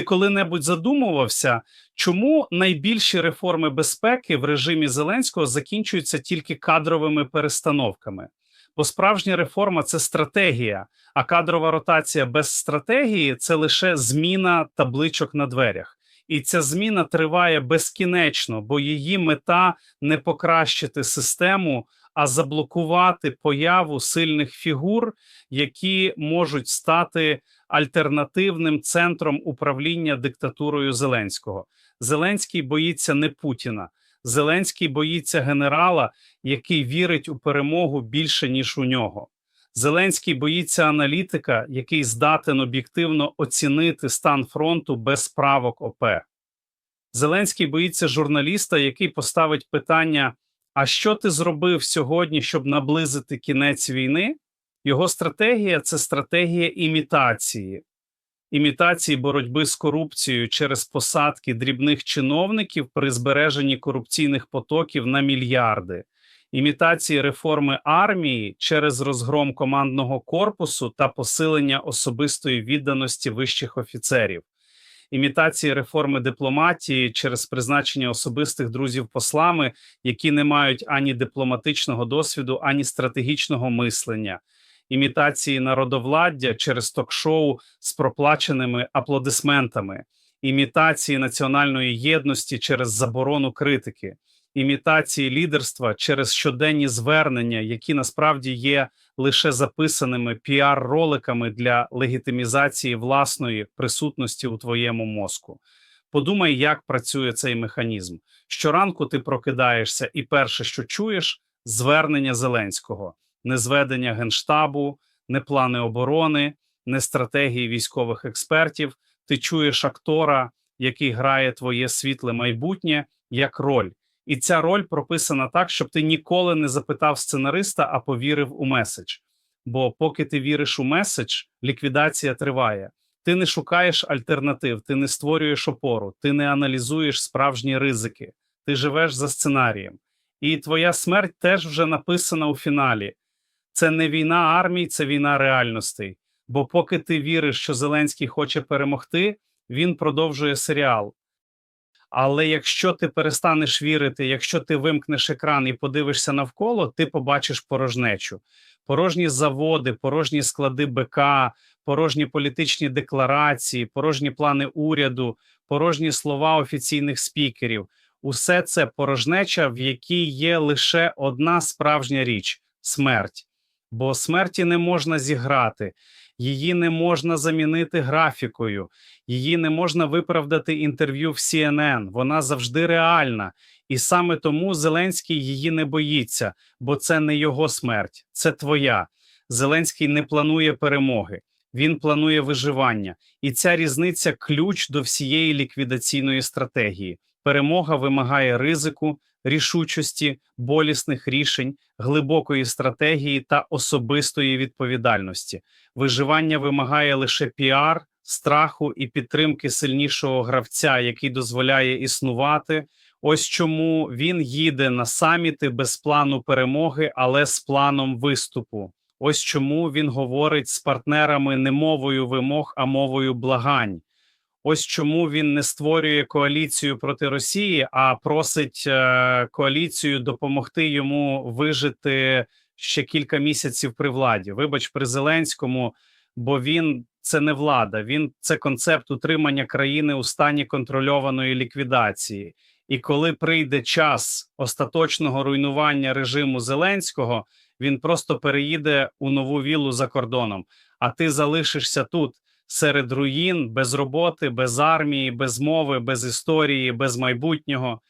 Ти коли-небудь задумувався, чому найбільші реформи безпеки в режимі Зеленського закінчуються тільки кадровими перестановками? Бо справжня реформа це стратегія, а кадрова ротація без стратегії це лише зміна табличок на дверях. І ця зміна триває безкінечно, бо її мета не покращити систему, а заблокувати появу сильних фігур, які можуть стати альтернативним центром управління диктатурою Зеленського. Зеленський боїться не Путіна. Зеленський боїться генерала, який вірить у перемогу більше ніж у нього. Зеленський боїться аналітика, який здатен об'єктивно оцінити стан фронту без правок ОП. Зеленський боїться журналіста, який поставить питання: а що ти зробив сьогодні, щоб наблизити кінець війни? Його стратегія це стратегія імітації, імітації боротьби з корупцією через посадки дрібних чиновників при збереженні корупційних потоків на мільярди, імітації реформи армії через розгром командного корпусу та посилення особистої відданості вищих офіцерів. Імітації реформи дипломатії через призначення особистих друзів послами, які не мають ані дипломатичного досвіду, ані стратегічного мислення, імітації народовладдя через ток-шоу з проплаченими аплодисментами, імітації національної єдності через заборону критики, імітації лідерства через щоденні звернення, які насправді є лише записаними піар-роликами для легітимізації власної присутності у твоєму мозку. Подумай, як працює цей механізм. Щоранку ти прокидаєшся, і перше, що чуєш, звернення Зеленського, не зведення генштабу, не плани оборони, не стратегії військових експертів. Ти чуєш актора, який грає твоє світле майбутнє як роль. І ця роль прописана так, щоб ти ніколи не запитав сценариста, а повірив у меседж. Бо поки ти віриш у меседж, ліквідація триває. Ти не шукаєш альтернатив, ти не створюєш опору, ти не аналізуєш справжні ризики, ти живеш за сценарієм. І твоя смерть теж вже написана у фіналі. Це не війна армій, це війна реальностей. Бо поки ти віриш, що Зеленський хоче перемогти, він продовжує серіал. Але якщо ти перестанеш вірити, якщо ти вимкнеш екран і подивишся навколо, ти побачиш порожнечу, порожні заводи, порожні склади БК, порожні політичні декларації, порожні плани уряду, порожні слова офіційних спікерів. Усе це порожнеча, в якій є лише одна справжня річ смерть. Бо смерті не можна зіграти, її не можна замінити графікою, її не можна виправдати інтерв'ю в CNN. Вона завжди реальна, і саме тому Зеленський її не боїться, бо це не його смерть, це твоя. Зеленський не планує перемоги, він планує виживання, і ця різниця ключ до всієї ліквідаційної стратегії. Перемога вимагає ризику, рішучості, болісних рішень, глибокої стратегії та особистої відповідальності. Виживання вимагає лише піар, страху і підтримки сильнішого гравця, який дозволяє існувати. Ось чому він їде на саміти без плану перемоги, але з планом виступу. Ось чому він говорить з партнерами не мовою вимог, а мовою благань. Ось чому він не створює коаліцію проти Росії, а просить е, коаліцію допомогти йому вижити ще кілька місяців при владі. Вибач при Зеленському, бо він це не влада. Він це концепт утримання країни у стані контрольованої ліквідації. І коли прийде час остаточного руйнування режиму Зеленського, він просто переїде у нову віллу за кордоном. А ти залишишся тут серед руїн, без роботи, без армії, без мови, без історії, без майбутнього.